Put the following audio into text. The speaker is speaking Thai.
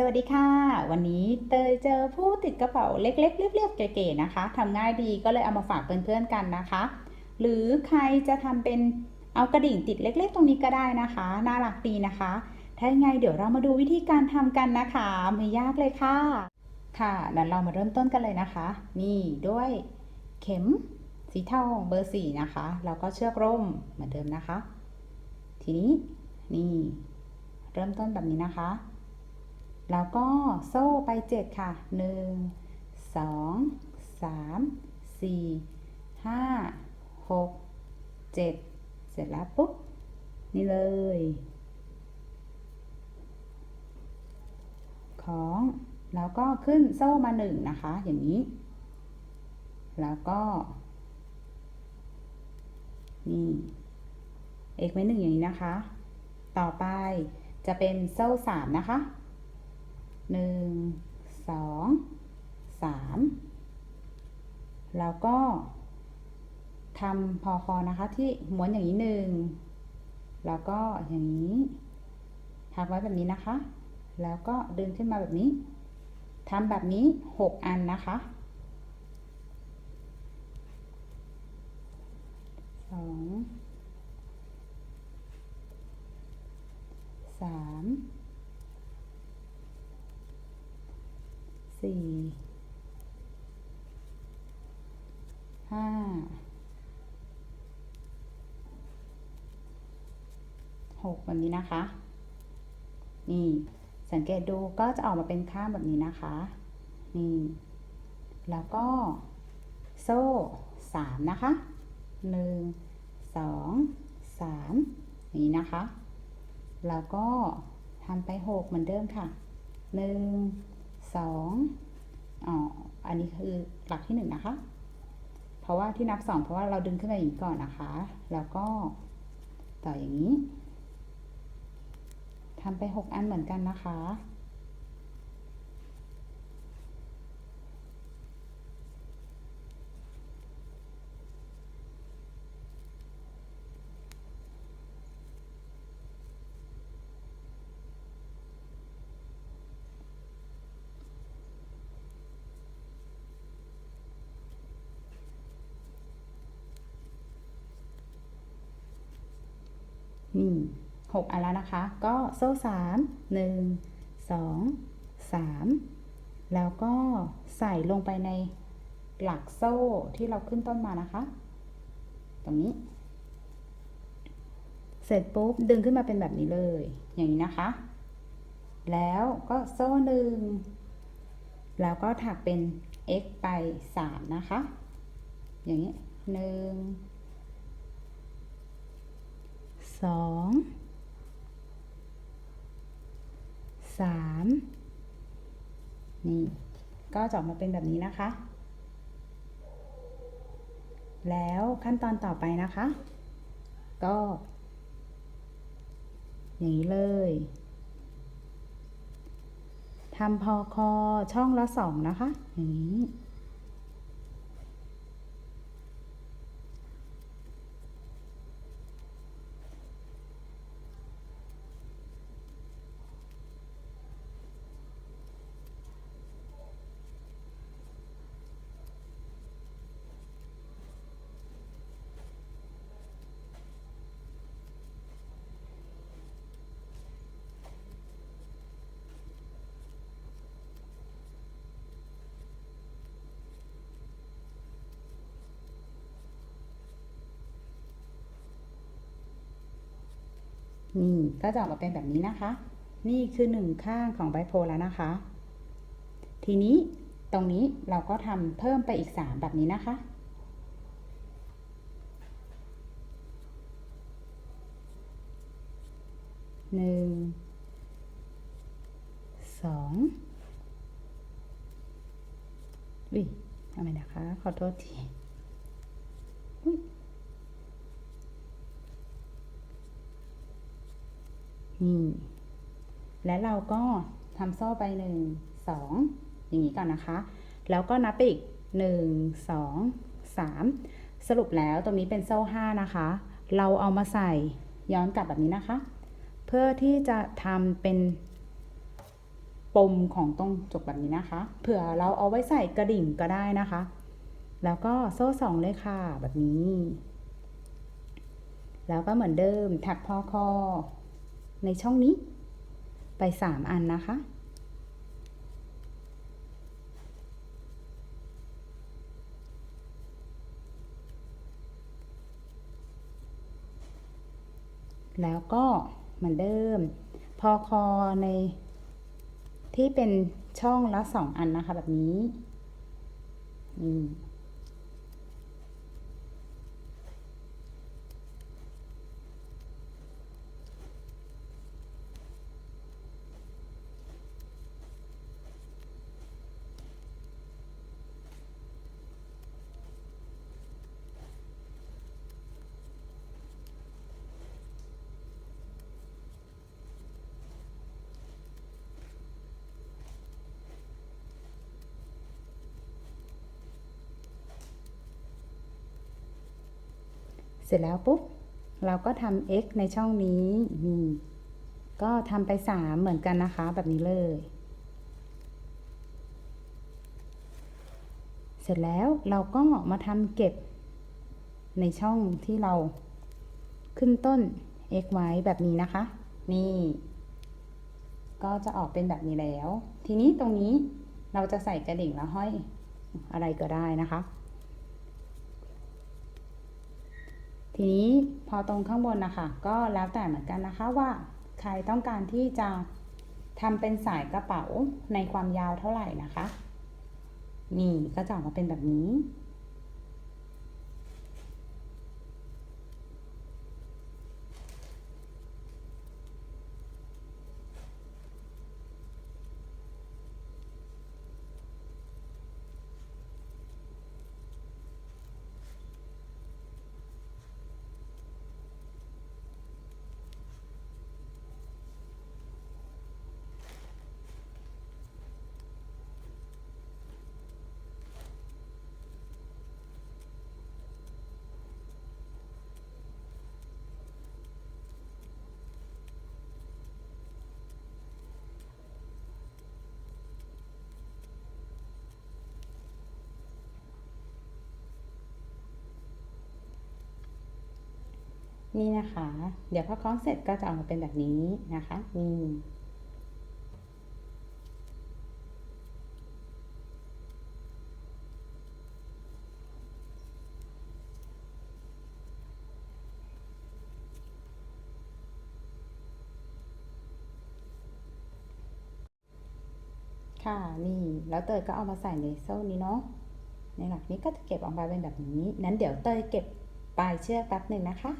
สวัสดีค่ะ วันนี้เตยเจอผู้ติดกระเป๋าเล็กๆเรียบๆเก๋ๆนะคะทำง่ายดีก็เลยเอามาฝากเพื่อนๆกันนะคะ หรือใครจะทำเป็นเอากระดิ่งติดเล็ก ๆ ตรงนี้ก็ได้นะคะ น่ารักดีนะคะ ถ้ายังไงเดี๋ยวเรามาดูวิธีการทำกันนะคะไม่ยากเลยค่ะ ค่ะนั้นเรามาเริ่มต้นกันเลยนะคะ นี่ด้วยเข็มสีเทองเบอร์สี่นะคะแล้วก็เชือกร่มเหมือนเดิมนะคะ ทีนี้นี่เริ่มต้นแบบนี้นะคะ แล้วก็โซ่ไปเจ็ดค่ะหนึ่งสองสามสี่ห้าหกเจ็ดเสร็จแล้วปุ๊บ นี่เลย ของ แล้วก็ขึ้นโซ่มาหนึ่งนะคะ อย่างนี้ แล้วก็ นี่เอกไว้หนึ่งอย่างนี้นะคะ ต่อไปจะเป็นโซ่สามนะคะ หนึ่งสองสามแล้วก็ทำพอคอนะคะที่ม้วนอย่างนี้หนึ่งแล้วก็อย่างนี้พักไว้แบบนี้นะคะ แล้วก็ดึงขึ้นมาแบบนี้ทำแบบนี้หกอันนะคะสองสาม สี่ห้าหกแบบนี้นะคะ นี่ สังเกตดูก็จะออกมาเป็นข้างแบบนี้นะคะ นี่ แล้วก็โซ่สามนะคะหนึ่งสองสามนี้นะคะ แล้วก็ทำไปหกเหมือนเดิมค่ะหนึ่ง สองอ๋ออันนี้คือหลักที่หนึ่งนะคะ เพราะว่าที่นับสองเพราะว่าเราดึงขึ้นมาอย่างนี้ก่อนนะคะ แล้วก็ต่ออย่างนี้ทำไปหกอันเหมือนกันนะคะ นี่หกอันแล้วนะคะ ก็โซ่สามหนึ่งสองสามแล้วก็ใส่ลงไปในหลักโซ่ที่เราขึ้นต้นมานะคะ ตรงนี้ เสร็จปุ๊บดึงขึ้นมาเป็นแบบนี้เลย อย่างนี้นะคะ แล้วก็โซ่หนึ่งแล้วก็ถักเป็น x ไปสามนะคะ อย่างนี้หนึ่ง สองสามนี่ ก็จะออกมาเป็นแบบนี้นะคะ แล้วขั้นตอนต่อไปนะคะ ก็ อย่างนี้เลยทำพอคอช่องละสองนะคะ อย่างนี้ นี่ก็จะออกมาเป็นแบบนี้นะคะ นี่คือหนึ่งข้างของไบโพลแล้วนะคะ ทีนี้ตรงนี้เราก็ทำเพิ่มไปอีกสามแบบนี้นะคะหนึ่งสองวิทำไมนะคะ ขอโทษทีอุ๊ย นี่ และเราก็ทำโซ่ไปหนึ่งสองอย่างนี้ก่อนนะคะ แล้วก็นับไปอีกหนึ่งสองสามสรุปแล้วตรงนี้เป็นโซ่ห้านะคะ เราเอามาใส่ย้อนกลับแบบนี้นะคะ เพื่อที่จะทำเป็นปมของตรงจุกแบบนี้นะคะ เผื่อเราเอาไว้ใส่กระดิ่งก็ได้นะคะ แล้วก็โซ่สองเลยค่ะแบบนี้ แล้วก็เหมือนเดิมถักพอคอ ในช่องนี้ ไปสามอันนะคะ แล้วก็เหมือนเดิม พอคอในที่เป็นช่องละสองอันนะคะแบบนี้อื เสร็จแล้วปุ๊บ เราก็ทำ x ในช่องนี้นี่ก็ทำไปสามเหมือนกันนะคะ แบบนี้เลย เสร็จแล้วเราก็มาทำเก็บในช่องที่เราขึ้นต้น x ไว้แบบนี้นะคะ นี่ ก็จะออกเป็นแบบนี้แล้ว ทีนี้ตรงนี้เราจะใส่กระดิ่งแล้วห้อยอะไรก็ได้นะคะ ทีนี้พอตรงข้างบนนะคะก็แล้วแต่เหมือนกันนะคะว่า ใครต้องการที่จะทำเป็นสายกระเป๋าในความยาวเท่าไหร่นะคะ นี่ก็จะออกมาเป็นแบบนี้ นี่นะคะ เดี๋ยวพอคล้องเสร็จก็จะออกมาเป็นแบบนี้นะคะนี่ค่ะนี่แล้วเตยก็เอามาใส่ในโซ่นี้เนาะในหลักนี้ก็จะเก็บออกมาเป็นแบบนี้ นั้นเดี๋ยวเตยเก็บปลายเชือกแป๊บหนึ่งนะคะ